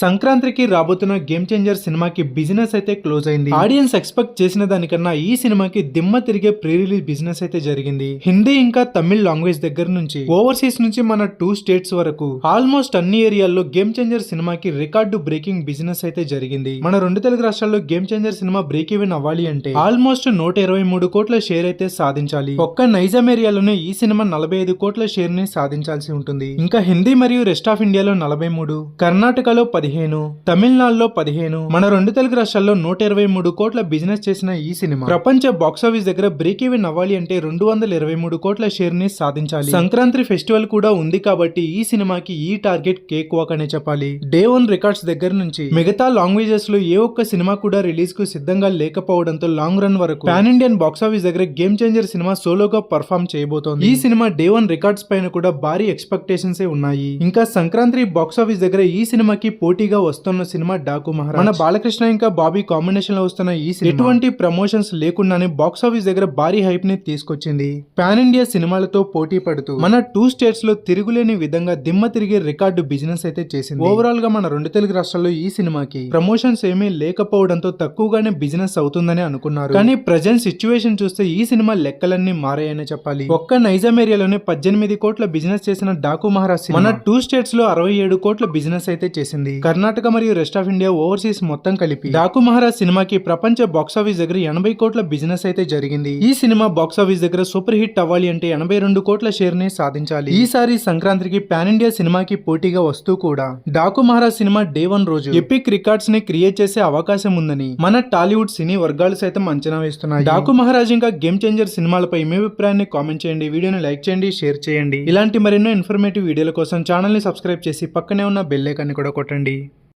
సంక్రాంతికి రాబోతున్న game changer సినిమాకి బిజినెస్ అయితే క్లోజ్ అయింది. ఆడియన్స్ ఎక్స్పెక్ట్ చేసిన దానికన్నా ఈ సినిమాకి దిమ్మ తిరిగే ప్రీ రిలీజ్ బిజినెస్ అయితే జరిగింది. హిందీ ఇంకా తమిళ్ లాంగ్వేజ్ దగ్గర నుంచి ఓవర్సీస్ నుంచి మన టూ స్టేట్స్ వరకు ఆల్మోస్ట్ అన్ని ఏరియాల్లో గేమ్ చేంజర్ సినిమాకి రికార్డు బ్రేకింగ్ బిజినెస్ అయితే జరిగింది. మన రెండు తెలుగు రాష్ట్రాల్లో game changer cinema break even అవ్వాలి అంటే ఆల్మోస్ట్ నూట ఇరవై మూడు కోట్ల షేర్ అయితే సాధించాలి. ఒక్క నైజాం ఏరియాలోనే ఈ సినిమా నలభై ఐదు కోట్ల షేర్ని సాధించాల్సి ఉంటుంది. ఇంకా హిందీ మరియు రెస్ట్ ఆఫ్ ఇండియాలో నలభై మూడు కర్ణాటకలో పది పదిహేను తమిళనాడులో పదిహేను మన రెండు తెలుగు రాష్ట్రాల్లో నూట ఇరవై మూడు కోట్ల బిజినెస్ చేసిన ఈ సినిమా. ప్రపంచ బాక్సాఫీస్ దగ్గర బ్రేక్ ఈవెన్ అవ్వాలి అంటే రెండు వందల ఇరవై మూడు కోట్ల షేర్ని సాధించాలి. సంక్రాంతి ఫెస్టివల్ కూడా ఉంది కాబట్టి ఈ సినిమాకి ఈ టార్గెట్ కేక్ వాక్ అనే చెప్పాలి. డే వన్ రికార్డ్స్ దగ్గర నుంచి మిగతా లాంగ్వేజెస్లో ఏ ఒక్క సినిమా కూడా రిలీజ్కు సిద్ధంగా లేకపోవడంతో లాంగ్ రన్ వరకు పాన్ ఇండియన్ బాక్సాఫీస్ దగ్గర గేమ్ చేంజర్ సినిమా సోలోగా పర్ఫామ్ చేయబోతోంది. ఈ సినిమా డే వన్ రికార్డ్స్ పైన కూడా భారీ ఎక్స్పెక్టేషన్స్ ఉన్నాయి. ఇంకా సంక్రాంతి బాక్సాఫీస్ దగ్గర ఈ సినిమాకి పోటీ పోటీగా వస్తున్న సినిమా డాకు మహారాజ్. మన బాలకృష్ణ ఇంకా బాబీ కాంబినేషన్లో వస్తున్న ఈ సినిమా ఎటువంటి ప్రమోషన్స్ లేకుండానే బాక్సాఫీస్ దగ్గర భారీ హైప్ని తీసుకొచ్చింది. పాన్ ఇండియా సినిమాలతో పోటీ పడుతూ మన టూ స్టేట్స్లో తిరుగులేని విధంగా దిమ్మ తిరిగే రికార్డు బిజినెస్ అయితే చేసింది. ఓవరాల్గా మన రెండు తెలుగు రాష్ట్రాల్లో ఈ సినిమాకి ప్రమోషన్స్ ఏమీ లేకపోవడంతో తక్కువగానే బిజినెస్ అవుతుందని అనుకున్నారు. కానీ ప్రజెంట్ సిచ్యువేషన్ చూస్తే ఈ సినిమా లెక్కలన్నీ మారాయనే చెప్పాలి. ఒక్క నైజాం ఏరియాలోనే పద్దెనిమిది కోట్ల బిజినెస్ చేసిన డాకు మహారాజ్ మన టూ స్టేట్స్లో అరవై ఏడు కోట్ల బిజినెస్ అయితే చేసింది. కర్ణాటక మరియు రెస్ట్ ఆఫ్ ఇండియా ఓవర్సీస్ మొత్తం కలిపి డాకు మహారాజ్ సినిమాకి ప్రపంచ బాక్సాఫీస్ దగ్గర ఎనభై కోట్ల బిజినెస్ అయితే జరిగింది. ఈ సినిమా బాక్సాఫీస్ దగ్గర సూపర్ హిట్ అవ్వాలి అంటే ఎనభై రెండు కోట్ల షేర్ని సాధించాలి. ఈసారి సంక్రాంతికి పాన్ ఇండియా సినిమాకి పోటీగా వస్తూ కూడా Daaku Maharaj cinema day one రోజు ఎపిక్ రికార్డ్స్ని క్రియేట్ చేసే అవకాశం ఉందని మన టాలీవుడ్ సినీ వర్గాలు సైతం అంచనా వేస్తున్నాయి. డాకు మహారాజ్ ఇంకా గేమ్ చేంజర్ సినిమాలపై మీ అభిప్రాయాన్ని కామెంట్ చేయండి. వీడియోని లైక్ చేయండి షేర్ చేయండి. ఇలాంటి మరెన్నో ఇన్ఫర్మేటివ్ వీడియోల కోసం ఛానల్ని సబ్స్క్రైబ్ చేసి పక్కనే ఉన్న బెల్ ఐకాన్ని కూడా కొట్టండి. Bye.